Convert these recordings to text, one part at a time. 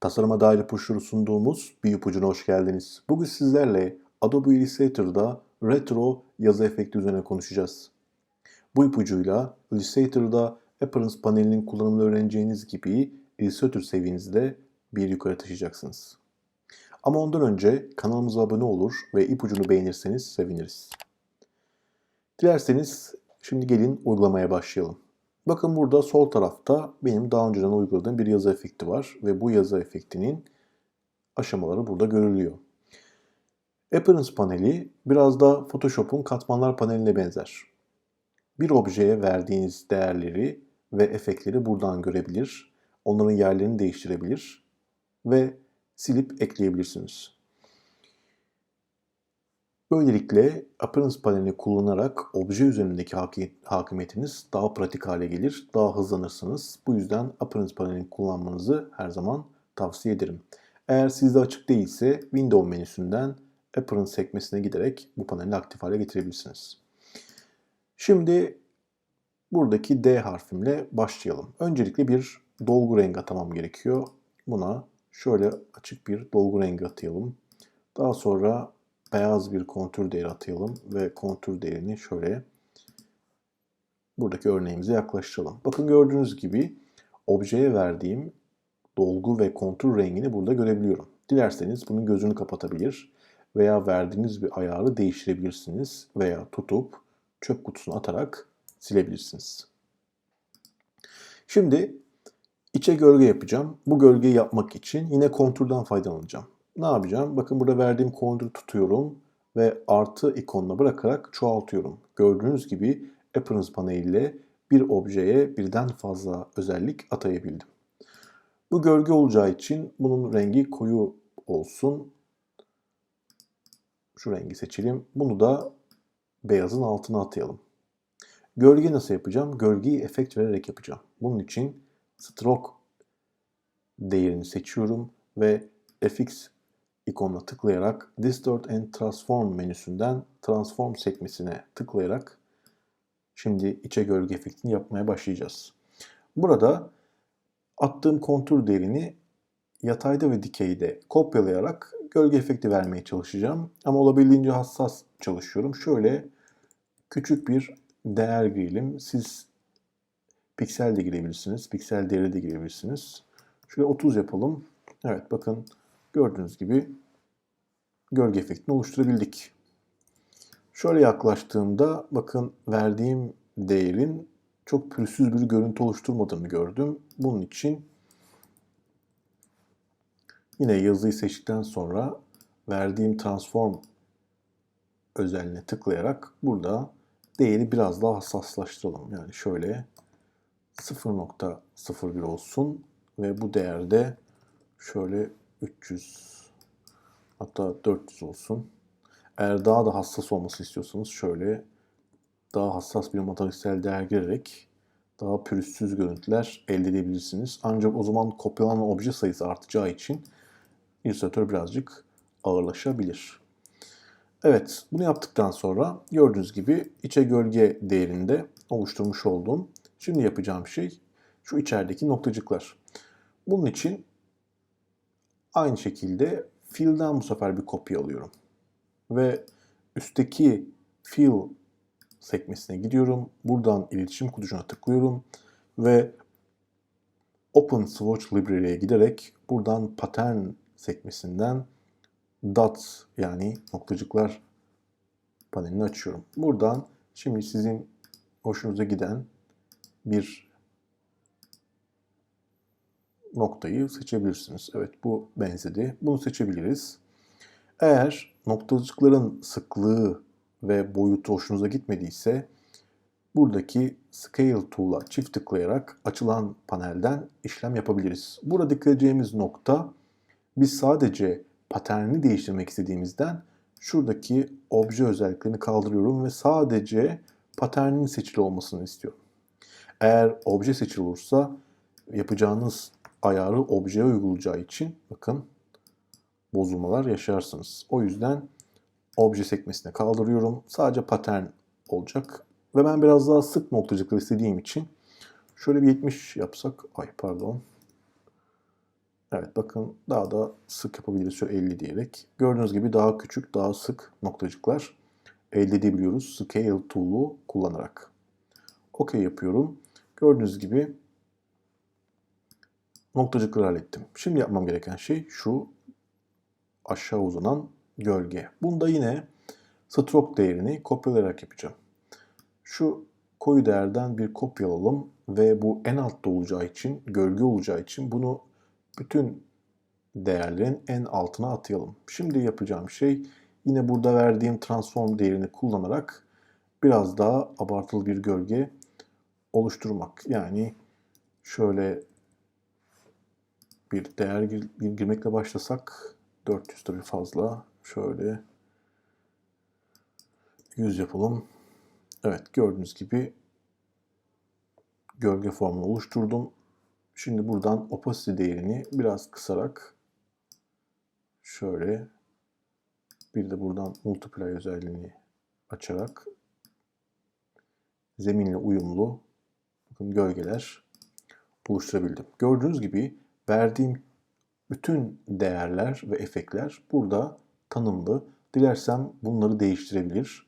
Tasarıma dair ipuçları sunduğumuz bir ipucuna hoş geldiniz. Bugün sizlerle Adobe Illustrator'da retro yazı efekti üzerine konuşacağız. Bu ipucuyla Illustrator'da Appearance panelinin kullanımını öğreneceğiniz gibi Illustrator seviyenizi de bir yukarı taşıyacaksınız. Ama ondan önce kanalımıza abone olur ve ipucunu beğenirseniz seviniriz. Dilerseniz şimdi gelin uygulamaya başlayalım. Bakın burada sol tarafta benim daha önceden uyguladığım bir yazı efekti var ve bu yazı efektinin aşamaları burada görülüyor. Appearance paneli biraz da Photoshop'un katmanlar paneline benzer. Bir objeye verdiğiniz değerleri ve efektleri buradan görebilir, onların yerlerini değiştirebilir ve silip ekleyebilirsiniz. Böylelikle Appearance panelini kullanarak obje üzerindeki hakimiyetiniz daha pratik hale gelir, daha hızlanırsınız. Bu yüzden Appearance panelini kullanmanızı her zaman tavsiye ederim. Eğer sizde açık değilse Window menüsünden Appearance sekmesine giderek bu paneli aktif hale getirebilirsiniz. Şimdi buradaki D harfimle başlayalım. Öncelikle bir dolgu rengi atamam gerekiyor. Buna şöyle açık bir dolgu rengi atayalım. Daha sonra beyaz bir kontür değeri atayalım ve kontür değerini şöyle buradaki örneğimize yaklaştıralım. Bakın gördüğünüz gibi objeye verdiğim dolgu ve kontür rengini burada görebiliyorum. Dilerseniz bunun gözünü kapatabilir veya verdiğiniz bir ayarı değiştirebilirsiniz veya tutup çöp kutusuna atarak silebilirsiniz. Şimdi içe gölge yapacağım. Bu gölgeyi yapmak için yine kontürden faydalanacağım ne yapacağım? Bakın burada verdiğim kontürü tutuyorum ve artı ikonuna bırakarak çoğaltıyorum. Gördüğünüz gibi Appearance paneliyle bir objeye birden fazla özellik atayabildim. Bu gölge olacağı için bunun rengi koyu olsun. Şu rengi seçelim. Bunu da beyazın altına atayalım. Gölge nasıl yapacağım? Gölgeyi efekt vererek yapacağım. Bunun için stroke değerini seçiyorum ve fx ikonuna tıklayarak Distort and Transform menüsünden Transform sekmesine tıklayarak şimdi içe gölge efektini yapmaya başlayacağız. Burada attığım kontur değerini yatayda ve dikeyde kopyalayarak gölge efekti vermeye çalışacağım. Ama olabildiğince hassas çalışıyorum. Şöyle küçük bir değer girelim. Siz piksel de girebilirsiniz. Piksel değeri de girebilirsiniz. Şöyle 30 yapalım. Evet bakın gördüğünüz gibi gölge efektini oluşturabildik. Şöyle yaklaştığımda bakın verdiğim değerin çok pürüzsüz bir görüntü oluşturmadığını gördüm. Bunun için yine yazıyı seçtikten sonra verdiğim transform özelliğine tıklayarak burada değeri biraz daha hassaslaştıralım. Yani şöyle 0.01 olsun ve bu değerde şöyle 300 hatta 400 olsun. Eğer daha da hassas olması istiyorsanız şöyle daha hassas bir matematiksel değer girerek daha pürüzsüz görüntüler elde edebilirsiniz. Ancak o zaman kopyalanan obje sayısı artacağı için illüstratör birazcık ağırlaşabilir. Evet, bunu yaptıktan sonra gördüğünüz gibi içe gölge değerinde oluşturmuş olduğum şimdi yapacağım şey şu içerideki noktacıklar. Bunun için Aynı şekilde fill'den bu sefer bir kopya alıyorum. Ve üstteki fill sekmesine gidiyorum. Buradan iletişim kutucuğuna tıklıyorum. Ve Open Swatch Library'e giderek buradan pattern sekmesinden dots yani noktacıklar panelini açıyorum. Buradan şimdi sizin hoşunuza giden bir noktayı seçebilirsiniz. Evet bu benzedi. Bunu seçebiliriz. Eğer noktacıkların sıklığı ve boyutu hoşunuza gitmediyse buradaki Scale Tool'a çift tıklayarak açılan panelden işlem yapabiliriz. Burada dikkat edeceğimiz nokta biz sadece paterni değiştirmek istediğimizden şuradaki obje özelliklerini kaldırıyorum ve sadece paternin seçili olmasını istiyorum. Eğer obje seçili olursa yapacağınız ayarı objeye uygulayacağı için bakın bozulmalar yaşarsınız. O yüzden obje sekmesine kaldırıyorum. Sadece patern olacak. Ve ben biraz daha sık noktacıklar istediğim için şöyle bir 70 yapsak. Ay pardon. Evet bakın daha da sık yapabiliriz şöyle 50 diyerek. Gördüğünüz gibi daha küçük, daha sık noktacıklar elde edebiliyoruz Scale tool'u kullanarak. OK yapıyorum. Gördüğünüz gibi noktacıkları hallettim. Şimdi yapmam gereken şey şu aşağı uzanan gölge. Bunda yine stroke değerini kopyalayarak yapacağım. Şu koyu değerden bir kopya alalım ve bu en altta olacağı için, gölge olacağı için bunu bütün değerlerin en altına atayalım. Şimdi yapacağım şey yine burada verdiğim transform değerini kullanarak biraz daha abartılı bir gölge oluşturmak. Yani şöyle bir değer gir- girmekle başlasak 400 tabii fazla. Şöyle 100 yapalım. Evet gördüğünüz gibi gölge formunu oluşturdum. Şimdi buradan opacity değerini biraz kısarak şöyle bir de buradan multiply özelliğini açarak zeminle uyumlu bakın gölgeler oluşturabildim. Gördüğünüz gibi verdiğim bütün değerler ve efektler burada tanımlı. Dilersem bunları değiştirebilir,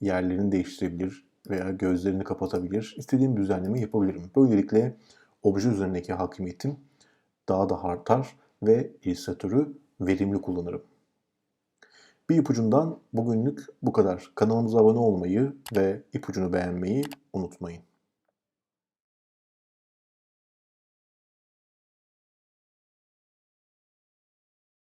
yerlerini değiştirebilir veya gözlerini kapatabilir. İstediğim düzenleme yapabilirim. Böylelikle obje üzerindeki hakimiyetim daha da artar ve illüstratörü verimli kullanırım. Bir ipucundan bugünlük bu kadar. Kanalımıza abone olmayı ve ipucunu beğenmeyi unutmayın.